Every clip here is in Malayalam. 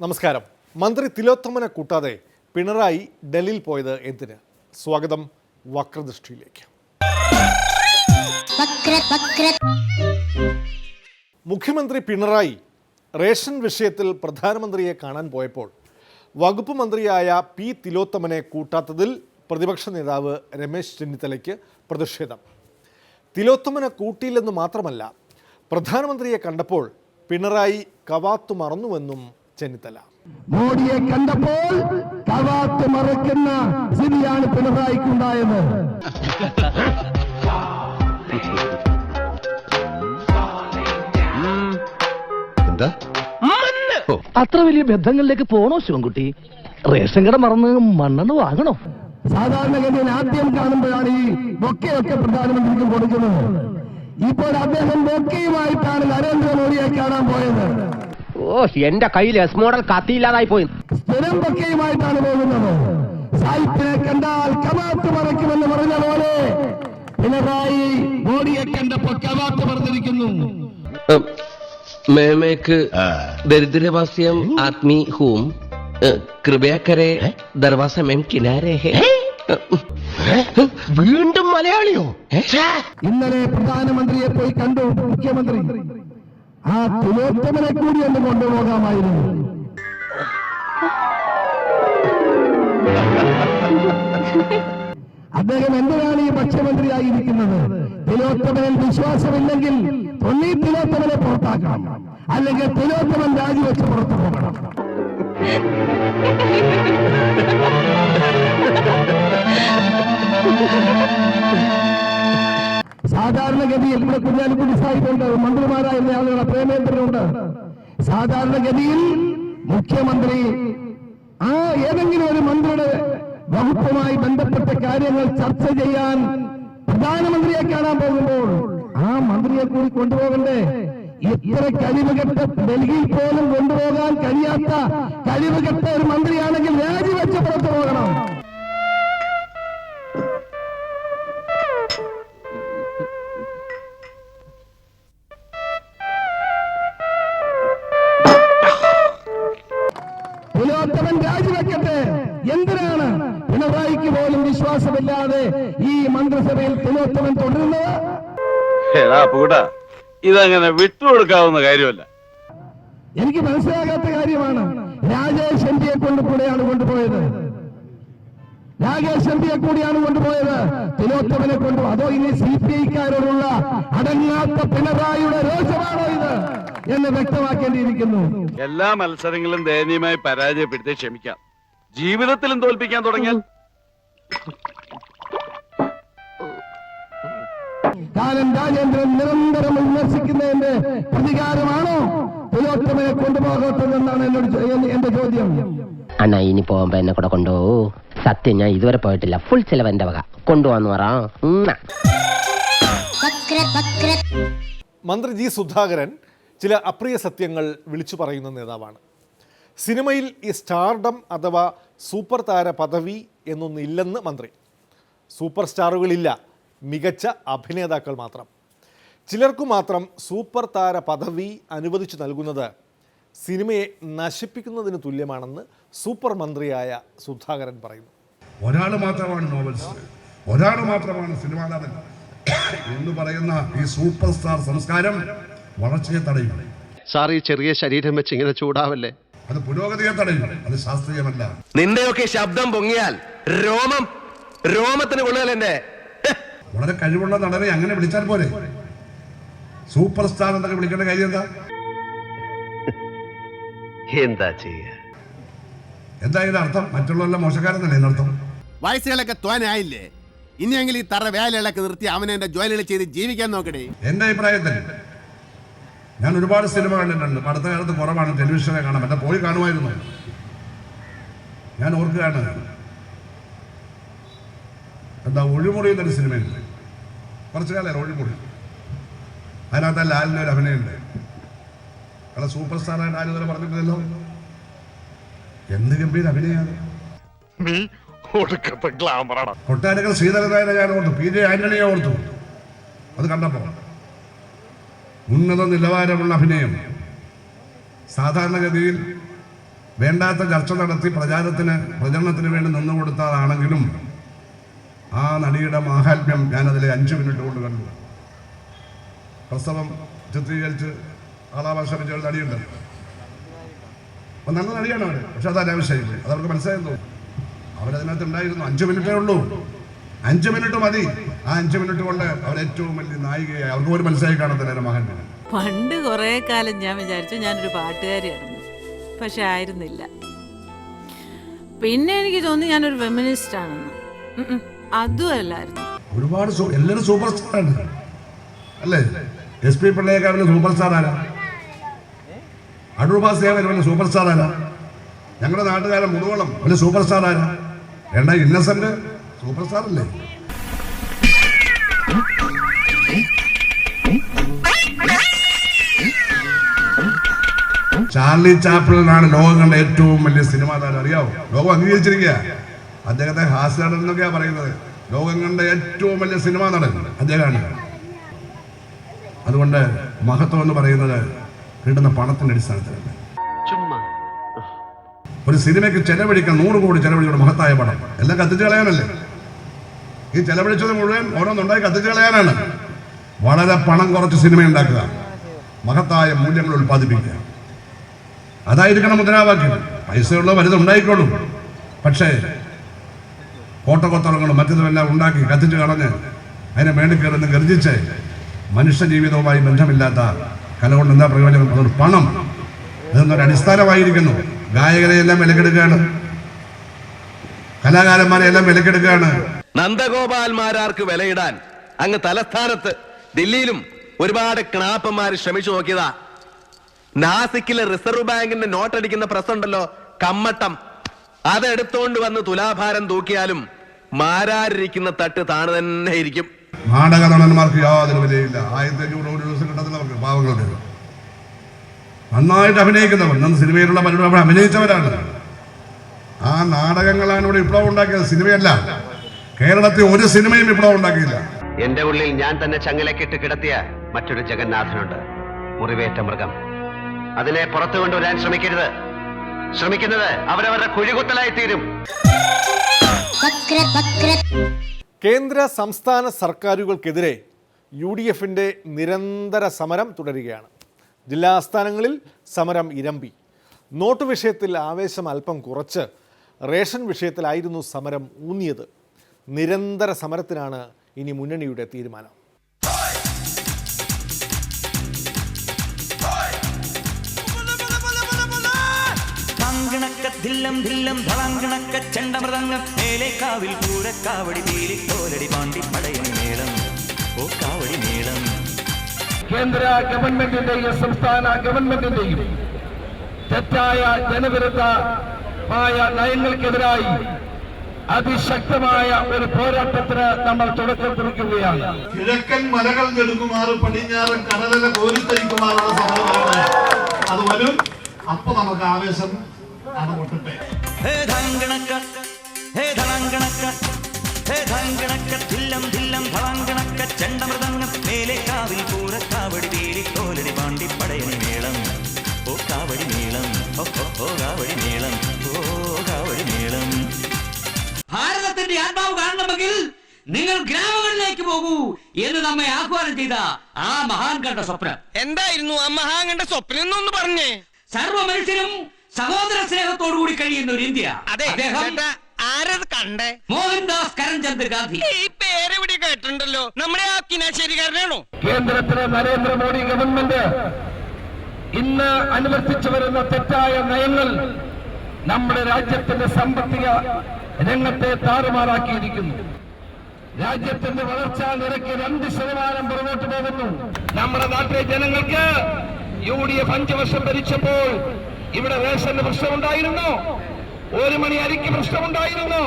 നമസ്കാരം. മന്ത്രി തിലോത്തമനെ കൂട്ടാതെ പിണറായി ഡൽഹിയിൽ പോയത് എന്തിന്? സ്വാഗതം വക്രദൃഷ്ടിയിലേക്ക്. വക്ര വക്ര. മുഖ്യമന്ത്രി പിണറായി റേഷൻ വിഷയത്തിൽ പ്രധാനമന്ത്രിയെ കാണാൻ പോയപ്പോൾ വകുപ്പ് മന്ത്രിയായ പി തിലോത്തമനെ കൂട്ടാത്തതിൽ പ്രതിപക്ഷ നേതാവ് രമേശ് ചെന്നിത്തലയ്ക്ക് പ്രതിഷേധം. തിലോത്തമനെ കൂട്ടിയില്ലെന്ന് മാത്രമല്ല പ്രധാനമന്ത്രിയെ കണ്ടപ്പോൾ പിണറായി കവാത്തു മറന്നുവെന്നും ചെന്നിത്തല. മോഡിയെ കണ്ടപ്പോൾ കവാത്ത് മറക്കുന്ന സ്ഥിതിയാണ് പിണറായിക്കുണ്ടായത്. എന്താ? അത്ര വലിയ ബന്ധങ്ങളിലേക്ക് പോണോ ശിവൻകുട്ടി? റേഷൻ കട മറന്ന് മണ്ണെണ്ണ വാങ്ങണോ? സാധാരണഗതിയിൽ ആദ്യം കാണുമ്പോഴാണ് ഈ ബൊക്കെയൊക്കെ പ്രധാനമന്ത്രിക്ക് കൊടുക്കുന്നത്. ഇപ്പോൾ അദ്ദേഹം ബൊക്കെയുമായിട്ടാണ് നരേന്ദ്രമോദിയെ കാണാൻ പോയത്. ഓ എന്റെ കയ്യിൽ എസ് മോഡൽ കത്തിയില്ലാതായി പോയി. സ്ഥിരം ബൊക്കെയുമായിട്ടാണ് പോകുന്നത്. സായിപ്പിനെ കണ്ടാൽ കവാത്ത് മറയ്ക്കുമെന്ന് പറഞ്ഞ പോലെ പിണറായി മോഡിയെ കണ്ടപ്പോൾ കവാത്ത് പറഞ്ഞിരിക്കുന്നു മേമേക്ക് ദരിദ്രവാസ്യം ആത്മീ ഹൂം. കൃപയാക്കരെ കരെ ദർവാസ മേം കിനാരെ വീണ്ടും മലയാളിയോ? ഇന്നലെ പ്രധാനമന്ത്രിയെ പോയി കണ്ടു മുഖ്യമന്ത്രി. ആ തിലോത്തമനെ കൂടി ഒന്ന് കൊണ്ടുപോകാമായിരുന്നു. അദ്ദേഹം എന്തിനാണ് ഈ ഭക്ഷ്യമന്ത്രിയായിരിക്കുന്നത് തിലോത്തമനിൽ വിശ്വാസമില്ലെങ്കിൽ തൊണ്ണീ തിലോത്തമനെ പുറത്താക്കണം. അല്ലെങ്കിൽ തിലോത്തമൻ രാജിവെച്ച് പുറത്തു പോകണം. സാധാരണഗതിയിൽ ഇവിടെ കുഞ്ഞാലിക്കുട്ടി സാഹിബുണ്ട്. മന്ത്രിമാരായിരുന്ന ആളുകളെ പ്രേമേന്ദ്രനുണ്ട്. സാധാരണഗതിയിൽ മുഖ്യമന്ത്രി ആ ഏതെങ്കിലും ഒരു മന്ത്രിയുടെ വകുപ്പുമായി ബന്ധപ്പെട്ട കാര്യങ്ങൾ ചർച്ച ചെയ്യാൻ പ്രധാനമന്ത്രിയെ കാണാൻ പോകുമ്പോൾ ആ മന്ത്രിയെ കൂടി കൊണ്ടുപോകണ്ടേ? ഇത്ര കഴിവുകെട്ട ഡൽഹിയിൽ പോലും കൊണ്ടുപോകാൻ കഴിയാത്ത കഴിവുകെട്ട ഒരു മന്ത്രിയാണെങ്കിൽ രാജിവെച്ച് പുറത്തു പോകണം. പുലോത്തമൻ രാജിവെക്കട്ടെ എന്തിനാണ് പിണറായിക്ക് പോലും വിശ്വാസമില്ലാതെ ഈ മന്ത്രിസഭയിൽ തിലോത്തമൻ തുടരുന്നത്? എടാ പൂട ഇതങ്ങനെ വിട്ടുകൊടുക്കാവുന്ന കാര്യമല്ല. എനിക്ക് മനസ്സിലാകാത്ത കാര്യമാണ് രാജേഷ് എം പിയെ കൊണ്ട് കൂടെയാണ് കൊണ്ടുപോയത്. രാജേഷ് എം പിയെ കൂടിയാണ് കൊണ്ടുപോയത്. തിലോത്തമനെ കൊണ്ടു അതോ ഇനി സി പി ഐക്കാരോടുള്ള അടങ്ങാത്ത പിണറായിയുടെ രോഷമാണോ ഇത് എന്ന് വ്യക്തമാക്കേണ്ടിയിരിക്കുന്നു. എല്ലാ മത്സരങ്ങളും ദയനീയമായി പരാജയപ്പെടുത്തി ക്ഷമിക്കാം. ജീവിതത്തിലും തോൽപ്പിക്കാൻ തുടങ്ങിയാൽ കാലം രാജേന്ദ്രൻ നിരന്തരം വിമർശിക്കുന്നതിന്റെ പ്രതികാരമാണോ? തിലോത്തമനെ കൊണ്ടുപോകട്ടെന്നാണ് എന്നോട് എന്റെ- ചോദ്യം. അണ്ണാ ഇനി പോകുമ്പോ എന്നെ കൂടെ കൊണ്ടുപോകൂ സത്യം ഞാൻ ഇതുവരെ പോയിട്ടില്ല. ഫുൾ ചെലവ് എന്റെ വക. കൊണ്ടുപോകാന്ന് പറ. മന്ത്രി ജി സുധാകരൻ ചില അപ്രിയ സത്യങ്ങൾ വിളിച്ചു പറയുന്ന നേതാവാണ്. സിനിമയിൽ ഈ സ്റ്റാർഡം അഥവാ സൂപ്പർ താര പദവി എന്നൊന്നില്ലെന്ന് മന്ത്രി. സൂപ്പർ സ്റ്റാറുകളില്ല. മികച്ച അഭിനേതാക്കൾ മാത്രം. ചിലർക്കു മാത്രം സൂപ്പർ താര പദവി അനുവദിച്ചു നൽകുന്നത് സിനിമയെ നശിപ്പിക്കുന്നതിന് തുല്യമാണെന്ന് സൂപ്പർ മന്ത്രിയായ സുധാകരൻ പറയുന്നു. ഒരാൾ മാത്രമാണ് നോവലിസ്റ്റ് ഒരാൾ മാത്രമാണ് സിനിമാ നടൻ. എന്ന് പറയുന്ന ഈ സൂപ്പർ സ്റ്റാർ സംസ്കാരം വളർച്ചയെ തടയും. സാർ ഈ ചെറിയ ശരീരം വെച്ച് ഇങ്ങനെ ചൂടാവല്ലേ? അത് പുരോഗതിയെ തടയും. അത് ശാസ്ത്രീയമല്ല. നിന്റെയൊക്കെ ശബ്ദം പൊങ്ങിയാൽ രോമം രോമത്തിന് കൊള്ളുകയല്ലേ എന്റെ വളരെ കഴിവുള്ള നടനെ അങ്ങനെ വിളിച്ചാൽ പോരെ. സൂപ്പർ സ്റ്റാർ എന്നൊക്കെ വിളിക്കേണ്ട കാര്യം എന്താ? എന്താ ചെയ്യ? എന്താ ഇതിന്റെ അർത്ഥം? മറ്റുള്ളവരെല്ലാം മോശക്കാരെന്നല്ലേ ഇതിനർത്ഥം വയസ്സുകളൊക്കെ തോനായില്ലേ? ഇനിയെങ്കിലും ഈ തറ വേലകളൊക്കെ നിർത്തി അവനെ എന്റെ ജോലികൾ ചെയ്ത് ജീവിക്കാൻ നോക്കണേ. എന്റെ അഭിപ്രായത്തിൽ ഞാൻ ഒരുപാട് സിനിമ കണ്ടിട്ടുണ്ട്. അടുത്ത കാലത്ത് കുറവാണ്. ടെലിവിഷനെ കാണാൻ പറ്റാ പോയി കാണുമായിരുന്നു. ഞാൻ ഓർക്കുകയാണ്. എന്താ ഒഴിമുറി എന്നൊരു സിനിമയുണ്ട്. കുറച്ചു കാലം ഒഴിമുറി അതിനകത്ത് ലാലിന് ഒരു അഭിനയുണ്ട് അയാളെ സൂപ്പർ സ്റ്റാറായിട്ട് ആരും ഇതുവരെ പറഞ്ഞിട്ടില്ലല്ലോ. എന്ത് ഗംഭീര അഭിനയാണ്. ശ്രീധരനായ കൊട്ടാരക്കൽ ശ്രീധരനായനെ ഞാൻ ഓർത്തു. പി. ജെ. ആന്റണിയെ ഓർത്തു. അത് കണ്ടപ്പോൾ. ഉന്നത നിലവാരമുള്ള അഭിനയം. സാധാരണഗതിയിൽ വേണ്ടാത്ത ചർച്ച നടത്തി പ്രചാരത്തിന് പ്രചരണത്തിന് വേണ്ടി നിന്നുകൊടുത്തതാണെങ്കിലും ആ നടിയുടെ മാഹാത്മ്യം ഞാനതിലെ അഞ്ച് മിനിറ്റ് കൊണ്ട് കണ്ടു. പ്രസവം ചിത്രീകരിച്ച് ആളാഭാഷ വെച്ച ഒരു നടിയുണ്ട്. അപ്പൊ നല്ല നടിയാണ് അവർ. പക്ഷെ അത് അനാവശ്യമായി. അത് അവർക്ക് മനസ്സിലായി തോന്നും അവരതിനകത്ത് ഉണ്ടായിരുന്നു. അഞ്ച് മിനിറ്റേ ഉള്ളൂ. അഞ്ച് മിനിറ്റ് മതി. ആ അഞ്ച് മിനിറ്റ് കൊണ്ട് അവർ ഏറ്റവും വലിയ നായികയായി. അവർക്ക് പോലും മനസ്സിലായി കാണത്തില്ല മഹാൻ പണ്ട് കുറേ കാലം ഞാൻ വിചാരിച്ചു ഞാനൊരു പാട്ടുകാരിയായിരുന്നു. പക്ഷെ ആയിരുന്നില്ല. പിന്നെ എനിക്ക് തോന്നി ഞാനൊരു ഫെമിനിസ്റ്റ് ആണെന്ന്. അതും അല്ലായിരുന്നു ഒരുപാട് എല്ലാവരും സൂപ്പർ സ്റ്റാറാണ് അല്ലേ? എസ് പി പിള്ളയേക്കാളും സൂപ്പർ സ്റ്റാർ ആരാ? അടൂർ ബാസിയാവൻ വലിയ സൂപ്പർ സ്റ്റാർ ആരാ? ഞങ്ങളുടെ നാട്ടുകാരൻ മുതുവളം വലിയ സൂപ്പർ സ്റ്റാർ ആരാ? വേണ്ട ഇന്നസെന്റ് സൂപ്പർ സ്റ്റാർ അല്ലേ? ചാർലി ചാപ്പിളിനാണ് ലോകം കണ്ട ഏറ്റവും വലിയ സിനിമാ താരം അറിയാവോ? ലോകം അംഗീകരിച്ചിരിക്കുക അദ്ദേഹത്തെ ഹാസ്യനടൻ എന്നൊക്കെയാണ് പറയുന്നത്. ലോകം കണ്ട ഏറ്റവും വലിയ സിനിമാ നടൻ അദ്ദേഹമാണ്. അതുകൊണ്ട് മഹത്വം എന്ന് പറയുന്നത് കിട്ടുന്ന പണത്തിന്റെ അടിസ്ഥാനത്തിലല്ല. ഒരു സിനിമയ്ക്ക് ചെലവഴിക്കാൻ നൂറ് കോടി ചെലവഴിക്കുന്ന മഹത്തായ പണം എല്ലാം കത്തിച്ച് കളയാനല്ലേ? ഈ ചെലവഴിച്ചത് മുഴുവൻ ഓരോന്നുണ്ടായി കത്തിച്ച് കളയാനാണ്. വളരെ പണം കുറച്ച് സിനിമ ഉണ്ടാക്കുക. മഹത്തായ മൂല്യങ്ങൾ ഉൽപ്പാദിപ്പിക്കുക. അതായിരിക്കണം മുദ്രാവാക്യം. പൈസയുള്ള വലുതുണ്ടായിക്കോളും. പക്ഷേ കോട്ടകൊത്തളങ്ങളും മറ്റതുമെല്ലാം ഉണ്ടാക്കി കത്തിച്ച് കളഞ്ഞ് അതിനെ കയറുന്ന ഗർജിച്ച് മനുഷ്യ ജീവിതവുമായി ബന്ധമില്ലാത്ത കല കൊണ്ട് എന്താ പ്രയോജനം? അതൊരു പണം. ഇതൊന്നൊരു അടിസ്ഥാനമായിരിക്കുന്നു. ഗായകരെയെല്ലാം വിലക്കെടുക്കുകയാണ്. കലാകാരന്മാരെ എല്ലാം വിലക്കെടുക്കുകയാണ്. നന്ദഗോപാൽമാരാർക്ക് വിലയിടാൻ അങ്ങ് തലസ്ഥാനത്ത് ദില്ലിയിലും ഒരുപാട് ക്ണാപ്പന്മാർ ശ്രമിച്ചു നോക്കിയതാ. നാസിക്കിലെ റിസർവ് ബാങ്കിന്റെ നോട്ടടിക്കുന്ന പ്രസ് ഉണ്ടല്ലോ കമ്മട്ടം. അതെടുത്തോണ്ട് വന്ന് തുലാഭാരം തൂക്കിയാലും മാരാരിരിക്കുന്ന തട്ട് താണ് തന്നെ ഇരിക്കും. നാടക നടന്മാർക്ക് യാതൊരു വിലയില്ല. ആയിരത്തി അഞ്ഞൂറ് ഒരു ദിവസം കിട്ടുന്നവർക്ക് പാവങ്ങളുടെ പാവങ്ങൾക്ക് നന്നായിട്ട് അഭിനയിക്കുന്നവർ നന്ന് സിനിമയിലുള്ള പലരും അവിടെ അഭിനയിച്ചവരാണ്. ആ നാടകങ്ങളാണ് ഇവിടെ വിപ്ലവം ഉണ്ടാക്കിയത്. സിനിമയല്ല. കേരളത്തിൽ ഒരു സിനിമയും വിപ്ലവം ഉണ്ടാക്കിയില്ല. എന്റെ ഉള്ളിൽ ഞാൻ തന്നെ ചങ്ങലക്കിട്ട് കിടത്തിയ മറ്റൊരു ജഗന്നാഥനുണ്ട്. മുറിവേറ്റ മൃഗം. അതിനെ പുറത്തു കൊണ്ടുവരാൻ ശ്രമിക്കരുത്. ശ്രമിക്കുന്നത് അവരവരുടെ കുഴികുത്തലായി തീരും കേന്ദ്ര സംസ്ഥാന സർക്കാരുകൾക്കെതിരെ യു ഡി എഫിന്റെ നിരന്തര സമരം തുടരുകയാണ്. ജില്ലാ ആസ്ഥാനങ്ങളിൽ സമരം ഇരമ്പി. നോട്ട് വിഷയത്തിൽ ആവേശം അല്പം കുറച്ച് റേഷൻ വിഷയത്തിലായിരുന്നു സമരം ഊന്നിയത്. നിരന്തര സമരത്തിനാണ് ഇനി മുന്നണിയുടെ തീരുമാനം. ധില്ലം ധില്ലം ധളാങ്കണക്ക ചെണ്ടമൃതങ്ങം മേലേക്കാവിൽ പൂരക്കാവടി തോലടി പാണ്ടി പടയണി മേളം. ഓ കാവടി മേളം. കേന്ദ്ര ഗവൺമെന്റിന്റെയും സംസ്ഥാന ഗവൺമെന്റിന്റെയും തെറ്റായ ജനവിരുദ്ധമായ നയങ്ങൾക്കെതിരായി അതിശക്തമായ ഒരു പോരാട്ടത്തിന് നമ്മൾ തുടക്കം കുറിക്കുകയാണ് കിഴക്കൻ മലകൾ നെടുക്കുമാറ് പടിഞ്ഞാറൻ കടലല കോരിത്തരിക്കുമാറുള്ള സമരമാണ് അത് വരും അപ്പൊ നമുക്ക് ആവേശം അണമുട്ടട്ടെ ഹേ ധാങ്കണക്ക ഹേ ധളാങ്കണക്ക ഹേ ധാങ്കണക്ക ധില്ലം ധില്ലം ധളാങ്കണക്ക ചെണ്ടമൃതങ്ങം കാവിൽ പൂരക്കാവടി പീലി കോലടി പാണ്ടി പടയണി മേളം. ഓ കാവടി മേളം. ഓ കാവടി മേളം. ഓ കാവടി മേളം. ഭാരതത്തിന്റെ ആത്മാവ് കാണണമെങ്കിൽ നിങ്ങൾ ഗ്രാമങ്ങളിലേക്ക് പോകൂ എന്ന് നമ്മെ ആഹ്വാനം ചെയ്ത ആ മഹാൻ കണ്ട സ്വപ്നം. എന്തായിരുന്നു ആ മഹാങ്ങന്റെ സ്വപ്നം എന്നൊന്ന് പറഞ്ഞേ. സർവ മനുഷ്യരും സഹോദര സ്നേഹത്തോടുകൂടി കഴിയുന്ന ഒരു ഇന്ത്യ. അദ്ദേഹം ആരത് കണ്ടേ? മോഹൻദാസ് കരംചന്ദ് ഗാന്ധി. ഈ ഇവിടെ കേട്ടിട്ടുണ്ടല്ലോ. നമ്മുടെ ആ കിനാശേരിക്കാരനാണോ? കേന്ദ്രത്തിലെ നരേന്ദ്രമോദി ഗവൺമെന്റ് ഇന്ന് അനുവർത്തിച്ചു വരുന്ന തെറ്റായ നയങ്ങൾ നമ്മുടെ രാജ്യത്തിന്റെ സാമ്പത്തിക രംഗത്തെ താറുമാറാക്കിയിരിക്കുന്നു. രാജ്യത്തിന്റെ വളർച്ചാ നിരക്ക് രണ്ട് ശതമാനം പുറകോട്ട് പോകുന്നു. നമ്മുടെ നാട്ടിലെ ജനങ്ങൾക്ക് യു ഡി എഫ് അഞ്ചു വർഷം ഭരിച്ചപ്പോൾ ഇവിടെ റേഷന് പ്രശ്നമുണ്ടായിരുന്നോ? ഒരു മണി അരിക്ക് പ്രശ്നമുണ്ടായിരുന്നോ?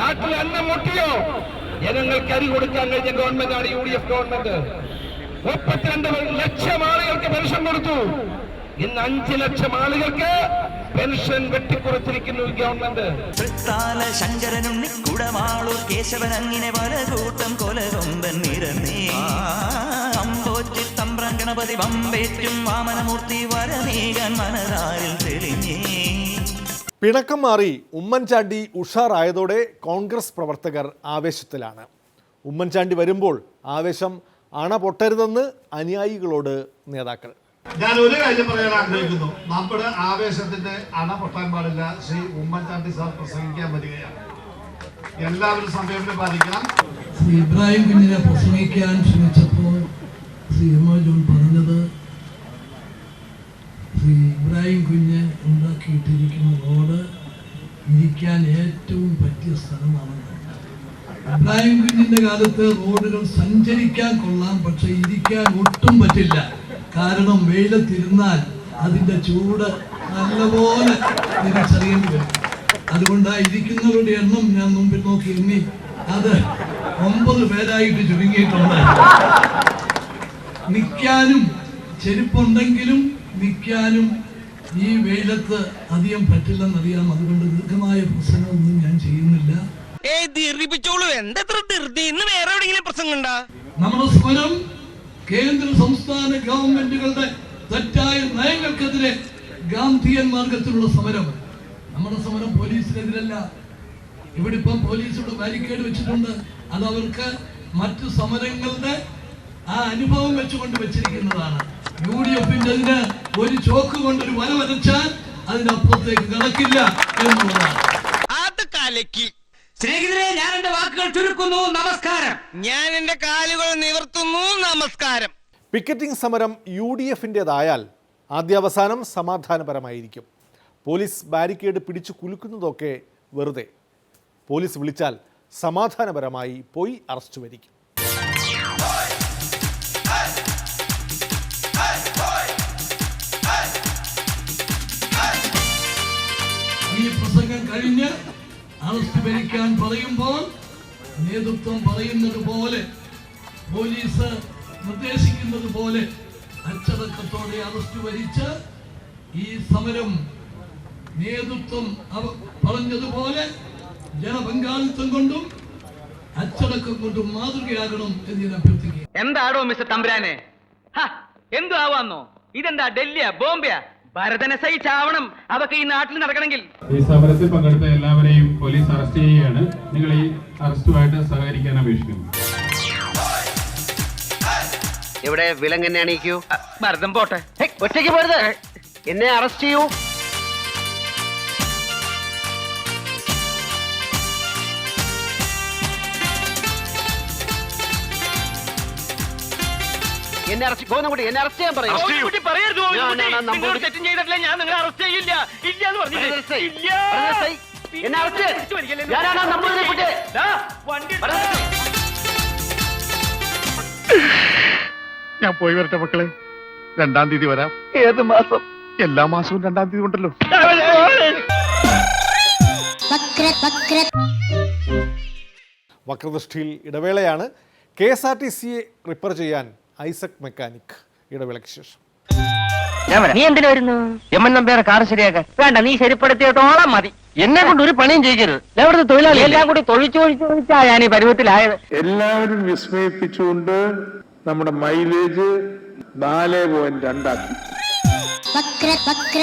നാട്ടിൽ അന്നം മുട്ടിയോ? ജനങ്ങൾക്ക് അരി കൊടുക്കാൻ കഴിഞ്ഞ ഗവൺമെന്റാണ് യു ഡി എഫ് ഗവൺമെന്റ്. മുപ്പത്തിരണ്ട് ലക്ഷം ആളുകൾക്ക് പെൻഷൻ കൊടുത്തു. ഇന്ന് അഞ്ച് ലക്ഷം ആളുകൾക്ക് പെൻഷൻ വെട്ടിക്കുറച്ചിരിക്കുന്നു ഗവൺമെന്റ്. ശങ്കരനും കേശവൻ അങ്ങനെ പല കൂട്ടം നിരന്നേ. ഗണപതി വമ്പേറ്റും വാമനമൂർത്തി വരമേകൻ മനതാരിൽ തെളിഞ്ഞേ. പിണക്കം മാറി ഉമ്മൻചാണ്ടി ഉഷാറായതോടെ കോൺഗ്രസ് പ്രവർത്തകർ ആവേശത്തിലാണ്. ഉമ്മൻചാണ്ടി വരുമ്പോൾ ആവേശം അണ പൊട്ടരുതെന്ന് അനുയായികളോട് നേതാക്കൾ. ഞാൻ ഒരു കാര്യം പറയാൻ ആഗ്രഹിക്കുന്നു. നമ്മുടെ ആവേശത്തിന്റെ അണ പൊട്ടാൻ പാടില്ല ശ്രീ ഉമ്മൻചാണ്ടി സാർ പ്രസംഗിക്കാൻ വരികയാണ്. എല്ലാവരും സമയം പാലിക്കണം. ശ്രീ ഇബ്രാഹിം കുഞ്ഞിനെ പ്രസംഗിക്കാൻ ശ്രമിച്ചപ്പോൾ ശ്രീ എം ഒ ജോൺ പറഞ്ഞത് ശ്രീ ഇബ്രാഹിം കുഞ്ഞ് ഉണ്ടാക്കിയിട്ടിരിക്കുന്ന റോഡ് ഇരിക്കാൻ ഏറ്റവും പറ്റിയ സ്ഥലമാണെന്ന് ഇബ്രാഹിം കുഞ്ഞിന്റെ കാലത്ത് റോഡുകൾ സഞ്ചരിക്കാൻ കൊള്ളാം പക്ഷെ ഇരിക്കാൻ ഒട്ടും പറ്റില്ല. കാരണം വെയിലത്തിരുന്നാൽ അതിന്റെ ചൂട് നല്ലപോലെ തിരിച്ചറിയേണ്ടി വരും. അതുകൊണ്ട് ഇരിക്കുന്നവരുടെ എണ്ണം ഞാൻ മുമ്പിൽ നോക്കി എണ്ണി. അത് ഒമ്പത് പേരായിട്ട് ചുരുങ്ങിയിട്ടുണ്ട്. നിൽക്കാനും ചെരുപ്പുണ്ടെങ്കിലും നിൽക്കാനും ഈ വെയിലത്ത് അധികം പറ്റില്ലെന്നറിയാം. അതുകൊണ്ട് ദീർഘമായ പ്രസംഗമൊന്നും ഞാൻ ചെയ്യുന്നില്ല. നമ്മുടെ സ്വരം കേന്ദ്ര സംസ്ഥാന ഗവൺമെന്റുകളുടെ തെറ്റായ നയങ്ങൾക്കെതിരെ ഗാന്ധിയൻ മാർഗത്തിലുള്ള സമരം. നമ്മുടെ സമരം പോലീസിനെതിരല്ല. ഇവിടെ ഇപ്പം പോലീസോട് ബാരിക്കേഡ് വെച്ചിട്ടുണ്ട്. അത് അവർക്ക് മറ്റു സമരങ്ങളുടെ ആ അനുഭവം വെച്ചുകൊണ്ട് വെച്ചിരിക്കുന്നതാണ്. യു ഡി എഫിന്റെ ഒരു ചോക്ക് കൊണ്ട് ഒരു വര വരച്ചാൽ അതിനപ്പുറത്തേക്ക് കടക്കില്ല എന്നുള്ളതാണ്. അത് കലക്കി. സ്നേഹിതരെ ഞാൻ എന്റെ വാക്കുകൾ ചുരുക്കുന്നു നമസ്കാരം. ഞാൻ എന്റെ കാലുകൾ നിവർത്തുന്നു നമസ്കാരം. പിക്കറ്റിംഗ് സമരം യു ഡി എഫിന്റെതായാൽ ആദ്യാവസാനം സമാധാനപരമായിരിക്കും. പോലീസ് ബാരിക്കേഡ് പിടിച്ചു കുലുക്കുന്നതൊക്കെ വെറുതെ. പോലീസ് വിളിച്ചാൽ സമാധാനപരമായി പോയി അറസ്റ്റ് വരിക്കും. പ്രസംഗം കഴിഞ്ഞ് അറസ്റ്റ് ഭരിക്കാൻ പറയുമ്പോൾ നേതൃത്വം പറയുന്നത് പോലെ പോലീസ് നിർദ്ദേശിക്കുന്നത് പോലെ അച്ചടക്കത്തോടെ അറസ്റ്റ് വരിച്ച് ഈ സമരം നേതൃത്വം പറഞ്ഞതുപോലെ ജനപങ്കാളിത്തം കൊണ്ടും അച്ചടക്കം കൊണ്ടും മാതൃകയാകണം എന്ന് ഞാൻ അഭ്യർത്ഥിക്കുക എന്താടോ മിസ്റ്റർ തമ്പുരാനെ? എന്തു ആവാന്നോ ഇതെന്താ ഡൽഹിയാ ബോംബെയാ? ഭരതനെ സഹിച്ചാവണം അതൊക്കെ ഈ നാട്ടിൽ നടക്കണമെങ്കിൽ. ഈ സമരത്തിൽ പങ്കെടുത്ത എല്ലാവരെയും പോലീസ് അറസ്റ്റ് ചെയ്യുകയാണ്. നിങ്ങൾ ഈ അറസ്റ്റുമായിട്ട് സഹകരിക്കാൻ അപേക്ഷിക്കുന്നു. ഇവിടെ വിലങ്ങനെ അണിയിക്കൂ. ഭരതം പോട്ടെ. ഒറ്റയ്ക്ക് പോരുത്. എന്നെ അറസ്റ്റ് ചെയ്യൂ. എന്നെ അറസ്റ്റ് ഗോവിന്ദൻകുട്ടി എന്നെ അറസ്റ്റ് ചെയ്യാൻ പറയൂ ഗോവിന്ദൻകുട്ടി പറയരുത് ഞാൻ- ഗോവിന്ദൻകുട്ടി. ഞാൻ- ഞാൻ നിങ്ങൾ നമ്പൂതിരി- തെറ്റും ചെയ്തിട്ടില്ല ഞാൻ നിങ്ങളെ അറസ്റ്റ് ചെയ്യില്ല ഇല്ല എന്ന് പറഞ്ഞില്ലേ? ഇല്ല. എന്നെ അറസ്റ്റ് ചെയ്യ്. തിരിച്ചു വലിക്കല്ലേ? ഞാനാണ് ആ നമ്പൂതിരി കുട്ടി. ദാ, വണ്ടി എടുത്തോ. ഞാൻ പോയി വരട്ടെ മക്കളെ രണ്ടാം തീയതി വരാം ഏത് മാസം എല്ലാ മാസവും രണ്ടാം തീയതി ഉണ്ടല്ലോ വക്ര വക്ര വക്രദൃഷ്ടിയിൽ ഇടവേളയാണ് കെ എസ് ആർ ടി സിയെ റിപ്പയർ ചെയ്യാൻ ഐസക് മെക്കാനിക് ഇടവേളയ്ക്ക് ശേഷം. നീ എന്തിനു വരുന്നു? എമ്മൻ നമ്പ്യാരെ കാർ ശരിയാക്കാൻ. വേണ്ട നീ ശരിപ്പെടുത്തിയിട്ടോളം മതി. എന്നെ കൊണ്ട് ഒരു പണിയും ചെയ്യരുത്. എവിടുത്തെ തൊഴിലാളി എല്ലാം കൂടി തൊഴിച്ചു തൊഴിച്ചു തൊഴിച്ചാ ഞാൻ ഈ പരുവത്തിലായത് എല്ലാവരും വിസ്മയിപ്പിച്ചുകൊണ്ട് നമ്മുടെ മൈലേജ് നാല് പോയിന്റ് രണ്ടാക്കി. വക്ര വക്ര.